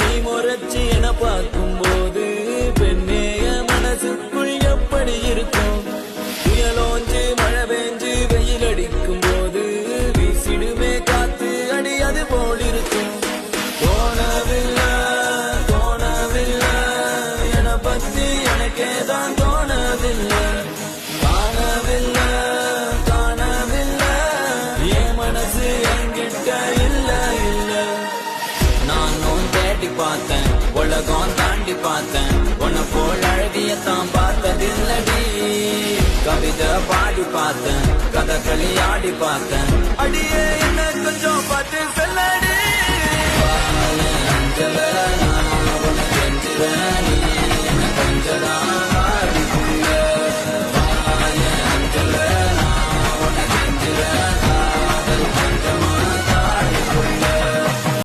நீ முறைச்சி என பார்க்கும்போது பெண்ணே என் மனசுக்குள் எப்படி இருக்கும்? புயலோஞ்சு மழை பெஞ்சு வெயில் அடிக்கும் போது வீசிடுமே காத்து அடி அது போல் இருக்கும் தோணவில்லை தோணவில்லை என பத்தி எனக்கே தான் உலகம் தாண்டி பார்த்தேன். உன்னை போல் அழகியத்தான் பார்த்ததில்லடி. கவிதை பாடி பார்த்தேன். கதகளி ஆடி பார்த்தேன். அடியே என்ன கொஞ்சம் பார்த்து செல்லடி